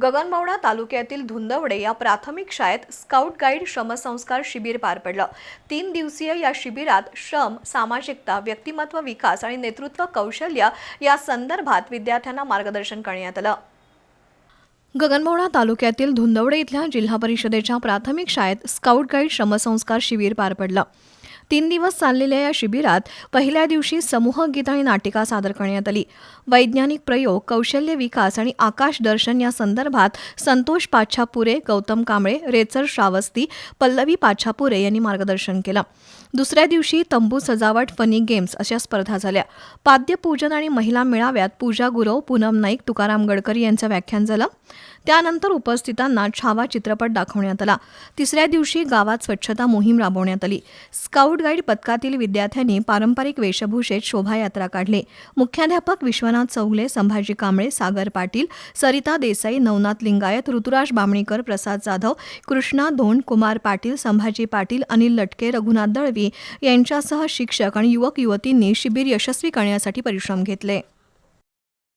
गगनबावडा तालुक्यातील धुंदवडे या प्राथमिक शाळेत स्काउट गाईड श्रमसंस्कार शिबिर पार पडलं. तीन दिवसीय या शिबिरात श्रम सामाजिकता व्यक्तिमत्व विकास आणि नेतृत्व कौशल्य या संदर्भात विद्यार्थ्यांना मार्गदर्शन करण्यात आलं. गगनबावडा तालुक्यातील धुंदवडे इथल्या जिल्हा परिषदेच्या प्राथमिक शाळेत स्काउट गाईड श्रमसंस्कार शिबिर पार पडलं. तीन दिवस चाललेल्या या शिबिरात पहिल्या दिवशी समूह गीत आणि नाटिका सादर करण्यात आली. वैज्ञानिक प्रयोग कौशल्य विकास आणि आकाश दर्शन या संदर्भात संतोष पाछापुरे गौतम कांबळे रेचर श्रावस्ती पल्लवी पाछापुरे यांनी मार्गदर्शन केलं. दुसऱ्या दिवशी तंबू सजावट फनी गेम्स अशा स्पर्धा झाल्या. पाद्यपूजन आणि महिला मेळाव्यात पूजा गुरव पूनम नाईक तुकाराम गडकरी यांचं व्याख्यान झालं. त्यानंतर उपस्थितांना छावा चित्रपट दाखवण्यात आला. तिसऱ्या दिवशी गावात स्वच्छता मोहीम राबवण्यात आली. स्काउट गाईड पथकातील विद्यार्थ्यांनी पारंपरिक वेशभूषेत शोभायात्रा काढली. मुख्याध्यापक विश्वनाथ चौगले संभाजी कांबळे सागर पाटील सरिता देसाई नवनाथ लिंगायत ऋतुराज बामणीकर प्रसाद जाधव कृष्णा धोंड कुमार पाटील संभाजी पाटील अनिल लटके रघुनाथ दळवी यांच्यासह शिक्षक आणि युवक युवतींनी शिबिर यशस्वी करण्यासाठी परिश्रम घेतले.